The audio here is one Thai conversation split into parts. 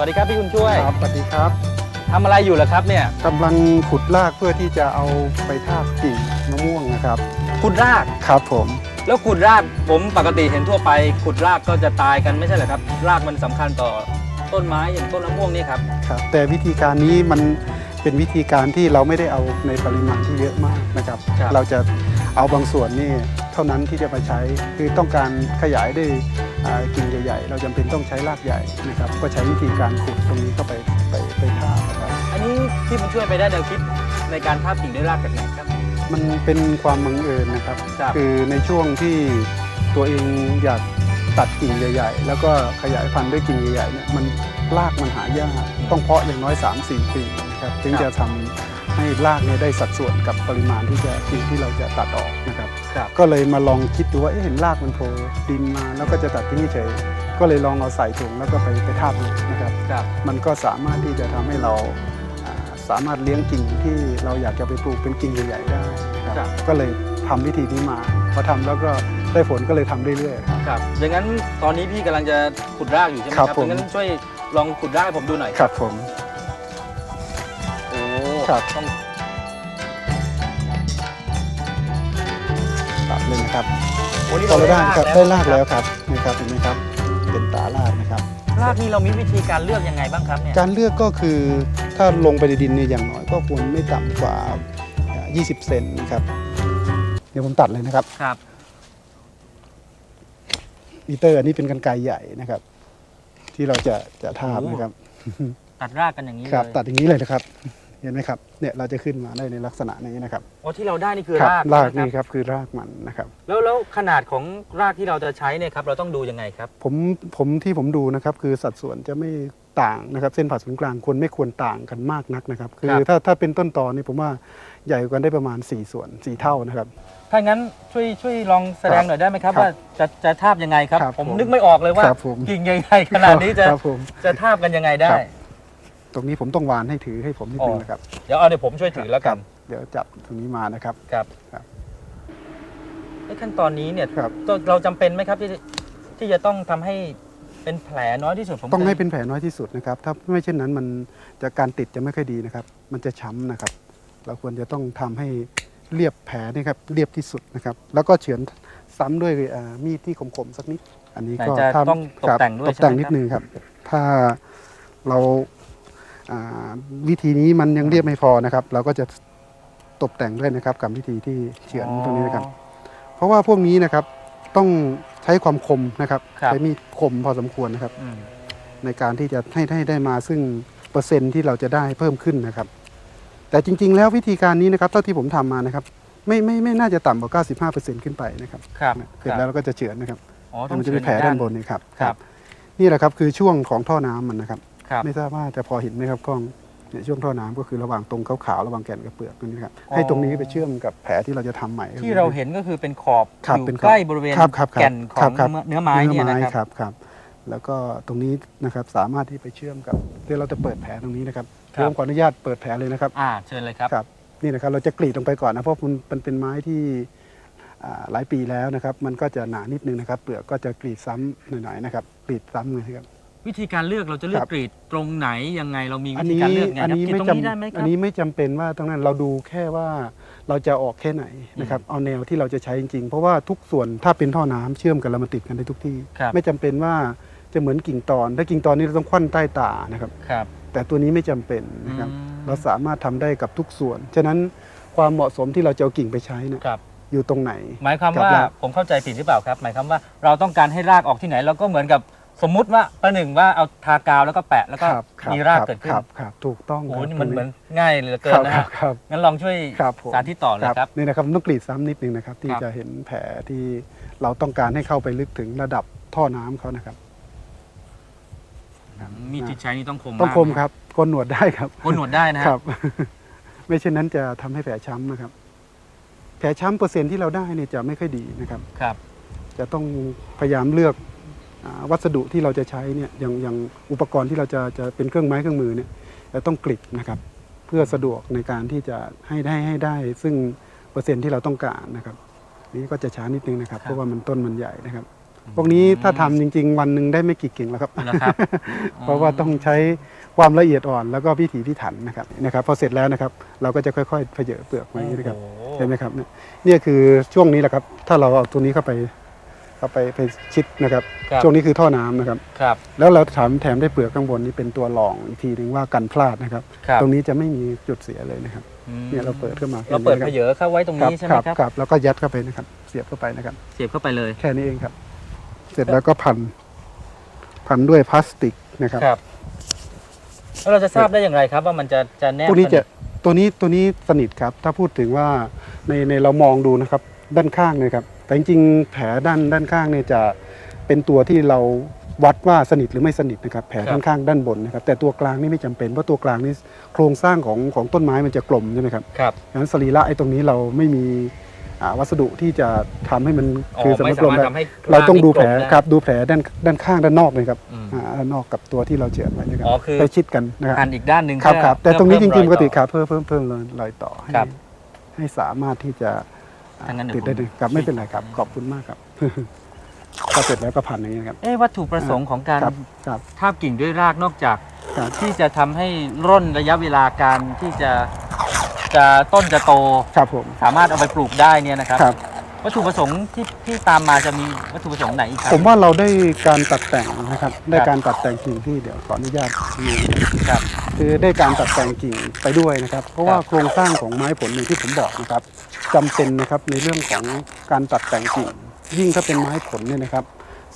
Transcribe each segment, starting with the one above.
วัสดีครับพี่คุณช่วยครับสวัสดีครับทำอะไรอยู่เหรอครับเนี่ยกำลังขุดรากเพื่อที่จะเอาไปทาบกิ่งมะม่วงนะครับ ขุดราก ครับผม แล้วขุดรากผมปกติเห็นทั่วไป ขุดรากก็จะตายกันไม่ใช่เหรอครับรากมันสำคัญต่อต้นไม้อย่างต้นมะม่วงนี่ครับครับ แต่วิธีการนี้มันเป็นวิธีการที่เราไม่ได้เอาในปริมาณที่เยอะมากนะครับครับเราจะเอาบางส่วนนี่เท่านั้นที่จะมาใช้ คือต้องการขยายด้วยอ่า กิ่งใหญ่ ๆ เราจำเป็นต้องใช้รากใหญ่นะครับ ก็ใช้วิธีการขุดตรงนี้เข้าไปไปไปทาบนะครับอันนี้พี่บุญช่วยไปได้แนวคิดในการทาบกิ่งด้วยรากจากไหนครับ มันเป็นความบังเอิญนะครับครับ คือในช่วงที่ตัวเองอยากตัดกิ่งใหญ่ ๆ แล้วก็ขยายพันธุ์ด้วยกิ่งใหญ่ๆเนี่ยมันรากมันหายากต้องเพาะอย่างน้อย 3-4 ปีนะครับถึงจะทำ ให้รากเนี่ยได้สัดส่วนกับปริมาณที่จะกิ่งที่เราจะตัดออกนะครับ ครับ ก็เลยมาลองคิดดูว่าเอ๊ะเห็นรากมันโผล่ดินมาแล้วก็จะตัดทิ้งเฉยก็เลยลองเอาใส่ถุงแล้วก็ไปไปทาบเลยนะครับ ครับ มันก็สามารถที่จะทำให้เราอ่าสามารถเลี้ยงกิ่งที่เราอยากจะไปปลูกเป็นกิ่งใหญ่ๆได้นะคครัรับ บ ก็เลยทำวิธีนี้มาพอทำแล้วก็ได้ผลก็เลยทำเรื่อยๆครับ ครับอย่างนั้นตอนนี้พี่กำลังจะขุดรากอยู่ใช่ไหมคครัรับบผมงั้นช่วยลองขุดรากให้ผมดูหน่อย ครับผมโอ้ ครับต้องตัดเลยนะครับโอ้นี่พอเราเราได้ได้รากครับแล้วได้รากแล้วครับนี่ครับเห็นไหมครับ เป็นตารากนะครับ รากนี่เรามีวิธีการเลือกยังไงบ้างครับเนี่ยการเลือกก็คือถ้าลงไปในดินเนี่ยอย่างน้อยก็ควรไม่ต่ำกว่าอ่า20 เซนนะครับ เดี๋ยวผมตัดเลยนะครับครับมิเตอร์อันนี้เป็นกันไกรใหญ่นะครับ ที่เราจะจะทาบนะครับ ตัดรากกันอย่างนี้ครับเลยตัดอย่างนี้เลยนะครับ เห็นไหมครับเนี่ยเราจะขึ้นมาได้ในลักษณะนี้นะครับอ๋อที่เราได้นี่คือครัรากรากใช่ไหมนี่ครับคือรากมันนะครับ แล้วแล้วขนาดของรากที่เราจะใช้เนี่ยครับเราต้องดูยังไงครับ ผมผมที่ผมดูนะครับคือสัดส่วนจะไม่ต่างนะครับ เส้นผ่าศูนย์กลางควรไม่ควรต่างกันมากนักนะครับ คือครับถ้าถ้าเป็นต้นตอนี่ผมว่าใหญ่กว่าได้ประมาณ 4 ส่วน 4 เท่านะครับถ้างั้นช่วยช่วยลองแสดงหน่อยได้ไหมครับครับว่าจะจะทาบยังไงครับครับผมผมนึกไม่ออกเลยว่าครับผมกิ่งใหญ่ๆขนาดนี้จะครับผมจะทาบกันยังไงได้ครับ ตรงนี้ผมต้องวานให้ถือให้ผมนิดนึงอ๋อนะครับ เดี๋ยวเอาเดี๋ยวผมช่วยถือแล้วกัน เดี๋ยวจับตรงนี้มานะครับ ครับครับไอ้ขั้นตอนนี้เนี่ยครับเราเราจำเป็นไหมครับที่ที่จะต้องทำให้เป็นแผลน้อยที่สุดผมต้องให้คยเป็นแผลน้อยที่สุดนะครับ ถ้าไม่เช่นนั้นมันจะการติดจะไม่ค่อยดีนะครับ มันจะช้ำนะครับ เราควรจะต้องทำให้เรียบแผลนี่ครับเรียบที่สุดนะครับ แล้วก็เฉือนซ้ำด้วยอ่ามีดที่คมๆสักนิด อันนี้ไหนก็จะถ้าต้องตกครับแต่งด้วยตกแต่งใช่ไหมนิดครับนึงครับ ถ้าเราอ่า วิธีนี้มันยังเรียบไม่พอนะครับ เราก็จะตกแต่งด้วยนะครับกับวิธีที่เฉือนตรงนี้นะครับ เพราะว่าพวกนี้นะครับต้องใช้ความคมนะครับครับ ใช้มีดคมพอสมควรนะครับ อืมในการที่จะให้ให้ได้มาซึ่งเปอร์เซ็นต์ที่เราจะได้เพิ่มขึ้นนะครับ แต่จริง ๆ แล้ววิธีการนี้นะครับเท่าที่ผมทำมานะครับ ไม่ไม่ไม่น่าจะต่ำกว่า 95%ขึ้นไปนะครับครับเสร็จแล้วเราก็จะเฉือนนะครับอ๋อมันจะมีแผลด้านบนนี่ครับครับ นี่แหละครับคือช่วงของท่อน้ำมันนะครับ ครับไม่ทราบว่าจะพอเห็นไหมครับกล้องเนี่ยช่วงท่อน้ำก็คือระหว่างตรงขาวๆระหว่างแก่นกับเปลือกนี่นะครับอ๋อ ให้ตรงนี้ไปเชื่อมกับแผลที่เราจะทำใหม่ ที่เราเห็นก็คือเป็นขอบครับอยู่เป็นขอบใกล้บริเวณครับครับครับแก่นขครัอบงครับ เนื้อไม้เนี่ยนะอคครัรับบครับแล้วก็ตรงนี้นะครับสามารถที่ไปเชื่อมกับเดี๋ยวเราจะเปิดแผลตรงนี้นะครับครับผมขออนุญาตเปิดแผลเลยนะครับ อ่าเชิญเลยครับ ครับนี่นะครับเราจะกรีดลงไปก่อนนะเพราะมันมันเป็นไม้ที่อ่าหลายปีแล้วนะครับ มันก็จะหนานิดนึงนะครับ เปลือกก็จะกรีดซ้ำหน่อยๆนะครับกรีดซ้ำเลยครับ วิธีการเลือกเราจะเลือกครับ กรีดตรงไหนยังไงเรามีอัวินธีนี้การเลือกไงอันครับนี้กรีดไม่ตรงจนี้ได้ไหมคำอัรันบนี้ไม่จำเป็นว่าตรงนั้นเราดูแค่ว่าเราจะออกแค่ไหนนะครับเอาแนวที่เราจะใช้จริงๆ เพราะว่าทุกส่วนถ้าเป็นท่อน้ำเชื่อมกันแล้วมันติดกันได้ทุกที่ ครับ ไม่จำเป็นว่าจะเหมือนกิ่งตอน ถ้ากิ่งตอนนี้เราต้องควันใต้ตานะครับ ครับ แต่ตัวนี้ไม่จำเป็นนะครับ อืม เราสามารถทำได้กับทุกส่วน ฉะนั้นความเหมาะสมที่เราจะเอากิ่งไปใช้เนะครับ อยู่ตรงไหน หมายความครับว่าแล้วผมเข้าใจผิดหรือเปล่าครับ หมายความว่าเราต้องการให้รากออกที่ไหนเราก็เหมือนกับ สมมุติว่าประหนึ่งว่าเอาทากาวแล้วก็แปะแล้วก็ครับคบมีรากคบเกิดขึ้นครับครับถูกต้องโอ้โหครับนี่มันตรงเหมือนง่ายเหลือเกินนะคฮะรับครับ งั้นลองช่วยครับผม สาธิตต่อเลยครับ นี่นะครับต้องกรีดซ้ำนิดนึงนะครับ ที่ครับ จะเห็นแผลที่เราต้องการให้เข้าไปลึกถึงระดับท่อน้ำเขานะครับมีดที่ใช้นี่ต้องคมต้องากคมครับโกนหนวดได้ครับ โกนหนวดได้นะฮะ ครับ ไม่เช่นนั้นจะทำให้แผลช้ำนะครับ แผลช้ำเปอร์เซ็นต์ที่เราได้เนี่ยจะไม่ค่อยดีนะครับ ครับ จะต้องพยายามเลือกอา วัสดุที่เราจะใช้เนี่ยอย่างอย่างอุปกรณ์ที่เราจะจะเป็นเครื่องไม้เครื่องมือเนี่ยจะต้องกริดนะครับ เพื่อสะดวกในการที่จะให้ได้ให้ได้ ซึ่งเปอร์เซ็นต์ที่เราต้องการนะครับ นี่ก็จะช้านิดนึงนะครับครับเพราะว่ามันต้นมันใหญ่นะครับอพวกนี้ถ้าทำจริง ๆ วันหนึ่งได้ไม่กี่กิ่งแล้วครับนะครับ เพราะว่าต้องใช้ความละเอียดอ่อนแล้วก็พิถีพิถันนะครับนะครับพอเสร็จแล้วนะครับเราก็จะค่อยๆเผยเปลือกไว้นะครับโอ้โหเห็นไหมครับเนี่ยเนี่ยคือช่วงนี้แหละครับ ถ้าเราเอาตัวนี้เข้าไป เข้าไปไปชิดนะครับ ครับช่วงนี้คือท่อน้ำนะครับ ครับแล้วเราถามแถมได้เปลือกข้างบนนี้เป็นตัวรองอีกทีหนึ่งว่ากันพลาดนะครับ ครับตรงนี้จะไม่มีจุดเสียเลยนะครับ อืมเนี่ยเราเปิดขึ้นมาเราเปิดแค่เผนี้ยเข้าไว้ตรงครับนี้ใช่ไหมครับครับ ครับแล้วก็ยัดเข้าไปนะครับ เสียบเข้าไปนะครับ เสียบเข้าไปเลย แค่นี้เองครับ เสร็จแล้วก็พัน พันด้วยพลาสติกนะครับ ครับ แล้วเราจะทราบได้อย่างไรครับว่ามันจะจะแนบพวกนี้จะสทตัวนี้ตัวนี้สนิทครับ ถ้าพูดถึงว่าในในเรามองดูนะครับ ด้านข้างนะครับ แต่จริงๆแผลด้านด้านข้างเนี่ยจะเป็นตัวที่เราวัดว่าสนิทหรือไม่สนิทนะครับแผลด้านข้างด้านบนนะครับแต่ตัวกลางนี่ไม่จำเป็นเพราะตัวกลางนี่โครงสร้างของของต้นไม้มันจะกลมใช่ไหมครับครับดังนั้นสรีระไอ้ตรงนี้เราไม่มีอ่าวัสดุที่จะทำให้มันอ๋อคือสำไม่นักสาลมมารถได้ ทำให้เราต้องดูแผลกลมได้ครับดูแผลด้านด้านข้างด้านนอกเลยครับอืม อ่าด้านนอกกับตัวที่เราเจือไว้นะครับอ๋อคือ ไปชิดกันนะครับหันอีกด้านหนึ่งครับเพื่อครับแต่ตรงนี้จเพื่ริองๆปกติเพิ่มครับเพิ่มเพิ่มเพิ่มเลยรอยต่อให้ครับ ให้สามารถที่จะ อ่าถ้างั้นเดี๋ยวติดได้ผมเลยครับไม่เป็นไรครับ ขอบคุณมากครับก็เสร็จแล้วก็พันอย่างนี้นะครับ เอ๊ะวัตถุประสงค์ของการครับครับ ทาบกิ่งด้วยรากนอกจาก ครับ ที่จะทำให้ร่นระยะเวลาการที่จะจะต้นจะโต ครับผม สามารถเอาไปปลูกได้เนี่ยนะครับ ครับ วัตถุประสงค์ที่ที่ตามมาจะมีวัตถุประสงค์ไหนอีกครับผมว่าเราได้การตัดแต่งนะครับ ได้ครับการตัดแต่งกิ่งที่เดี๋ยวขออนุญาตมีครับ คือได้การตัดแต่งกิ่งไปด้วยนะครับ เพราะว่าครับโครงสร้างของไม้ผลอย่างที่ผมบอกนะครับจำเป็นนะครับในเรื่องของการตัดแต่งกิ่ง ยิ่งถ้าเป็นไม้ผลเนี่ยนะครับ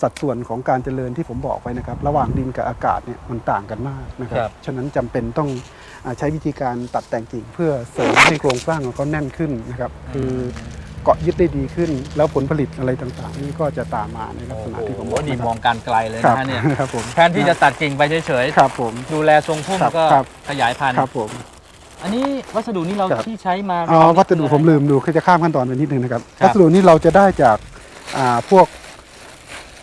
สัดส่วนของการเจริญที่ผมบอกไปนะครับ ระหว่างดินกับอากาศเนี่ยมันต่างกันมากนะครัครับบฉะนั้นจำเป็นต้องอาใช้วิธีการตัดแต่งกิ่ง เพื่อเสริมให้โครงสร้างของเขาแน่นขึ้นนะครับ คือ เกาะยึดได้ดีขึ้น แล้วผลผลิตอะไรต่างๆ นี่ก็จะตามมาในลักษณะที่ผมบอกโอ้โหนี่นะคมรัองการไกลเลยครันะฮะเนี่ยครับผมแทนที่จะตัดกิ่งไปเฉยครับผมๆดูแลทรงพุ่มครับก็ครับขยายพันธุ์ครับผมอันนี้วัสดุนี้เราครับที่ใช้มาอ๋อตอนนี้วัสดุคือผมอะไรลืมดูคือจะข้ามขั้นตอนไปนิดนึงนะครับครับวัสดุนี้เราจะได้จากอ่าพวก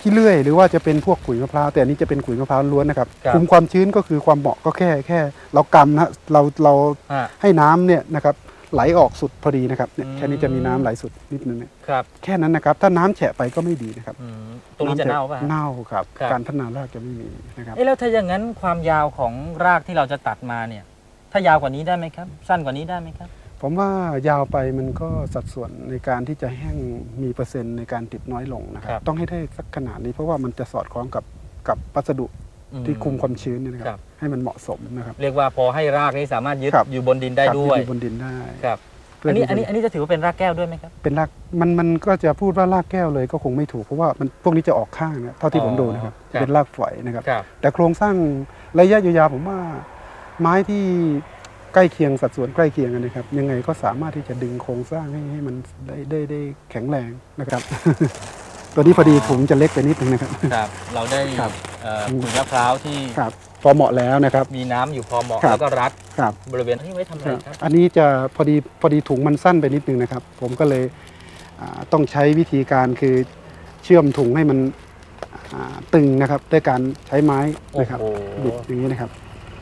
ขี้เลื่อย หรือว่าจะเป็นพวกขุยมะพร้าวแต่อันนี้จะเป็นขุยมะพร้าวล้วนนะครับครับคุมความชื้นก็คือความเหมาะก็แค่แค่ เรากำนะเราเราอ่าให้น้ำเนี่ยนะครับ ไหลออกสุดพอดีนะครับเนี่ยอืมแค่นี้จะมีน้ำไหลสุดนิดนึงเนี่ยครับแค่นั้นนะครับ ถ้าน้ำแฉะไปก็ไม่ดีนะครับอืมตรงนี้จะเน่าป่ะฮะ เน่าครับ ครับ การพัฒนารากจะไม่มีนะครับ เอ๊ะแล้วถ้าอย่างนั้นความยาวของรากที่เราจะตัดมาเนี่ย ถ้ายาวกว่านี้ได้ไหมครับ สั้นกว่านี้ได้ไหมครับ ผมว่ายาวไปมันก็สัดส่วนในการที่จะแห้งมีเปอร์เซ็นต์ในการติดน้อยลงนะคครัรับบต้องให้ได้สักขนาดนี้เพราะว่ามันจะสอดคล้องกับกับวัสดุอื ที่คุมความชื้นเนี่ยนะคครัรับบ ให้มันเหมาะสมนะครับ เรียกว่าพอให้รากนี้สามารถยึดครับ อยู่บนดินได้ครับด้วยที่อยู่บนดินได้ครับเพื่อันนี้ที่อันนี้อันนี้จะถือว่าเป็นรากแก้วด้วยไหมครับ เป็นรากมันมันก็จะพูดว่ารากแก้วเลยก็คงไม่ถูกเพราะว่ามันพวกนี้จะออกข้างนะเท่าที่ผมดูนะครับครับ เป็นรากฝอยนะครับ ครับ แต่โครงสร้างระยะยาวๆผมว่าไม้ที่ใกล้เคียงสัดส่วนใกล้เคียงกันนะครับ ยังไงก็สามารถที่จะดึงโครงสร้างให้ให้มันได้ได้ได้แข็งแรงนะครับ ตัวนี้พอดีถุงจะเล็กไปนิดนึงนะครับ ครับ เราได้ครับ เอ่อขุยมะพร้าวที่ครับพอเหมาะแล้วนะครับ มีน้ำอยู่พอเหมาะครับ แล้วก็รัดครับบริเวณที่ไว้ทำอะไรครับ อันนี้จะพอดีพอดีถุงมันสั้นไปนิดนึงนะครับ ผมก็เลยอ่าต้องใช้วิธีการคือเชื่อมถุงให้มันอ่าตึงนะครับด้วยการใช้ไม้นะครับโอ้โห บิดอย่างนี้นะครับ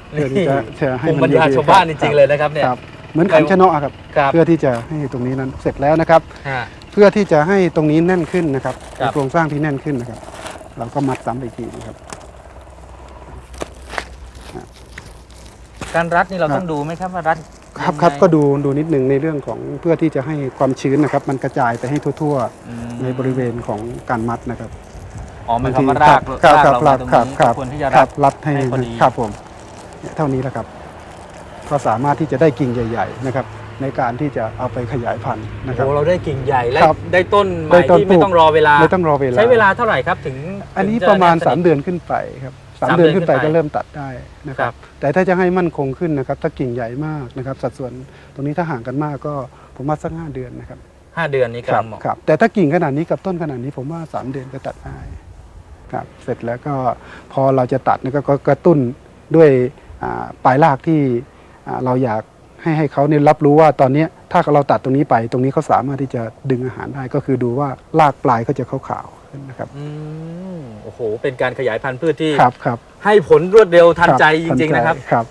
เพื่อที่จะจะให้ภูมิมัปัญญาดีๆชาวบ้านจคริงๆเลยนะครับเนี่ย ครับเหมือนขันชะเนาะครับ ครับเพื่อที่จะให้ตรงนี้นั้นเสร็จแล้วนะครับ ฮะเพื่อที่จะให้ตรงนี้แน่นขึ้นนะครับครับ โครงสร้างที่แน่นขึ้นนะครับ เราก็มัดซ้ำอีกทีนะครับ การรัดนี่เราครับต้องดูไหมครับว่ารัดครับยังไงครับก็ดูดูนิดหนึ่งในเรื่องของเพื่อที่จะให้ความชื้นนะครับ มันกระจายไปให้ทั่ว อืมๆ ในบริเวณของการมัดนะครับอ๋อหมายความว่ารากครับรากครับเราครัมาบตรงครับนี้ครับควรที่จะครัรัด บรัดให้ให้พอดี ครับผมเนี่ยเท่านี้แหละครับ ก็สามารถที่จะได้กิ่งใหญ่ ๆ นะครับ ในการที่จะเอาไปขยายพันธุ์นะครับ โอ้เราได้กิ่งใหญ่และครับได้ต้นใหได้ม่ต้นที่ไม่ปลูก ต้องรอเวลา ไม่ต้องรอเวลา ใช้เวลาเท่าไหร่ครับถึงอันนี้ถึงจประมาณแน่นสนิท3เดือนขึ้นไปครับสามสามเดือนเดือนขึ้นไปขึ้นไปก็เริ่มตัดได้นะคครัรับ บ แต่ถ้าจะให้มั่นคงขึ้นนะครับ ถ้ากิ่งใหญ่มากนะครับ สัดส่วนตรงนี้ถ้าห่างกันมากก็ผมว่าสักห้าเดือนนะครับห้าเดือนนี้ครับกำลังเหมาะครับ แต่ถ้ากิ่งขนาดนี้กับต้นขนาดนี้ผมว่า3เดือนก็ตัดได้ครับ เสร็จแล้วก็พอเราจะตัดเนยก็ก็กระตุ้นด้วยอ่าปลายรากที่อ่าเราอยาก ให้ให้เขาเนี่ยรับรู้ว่าตอนเนี้ยถ้าเราตัดตรงนี้ไป ตรงนี้เขาสามารถที่จะดึงอาหารได้ก็คือดูว่ารากปลายเขาจะขาวๆขึ้นนะครับอืมโอ้โห เป็นการขยายพันธุ์พืชที่ครับครับให้ผลรวดเร็วทันใจจริงๆนะครับครับ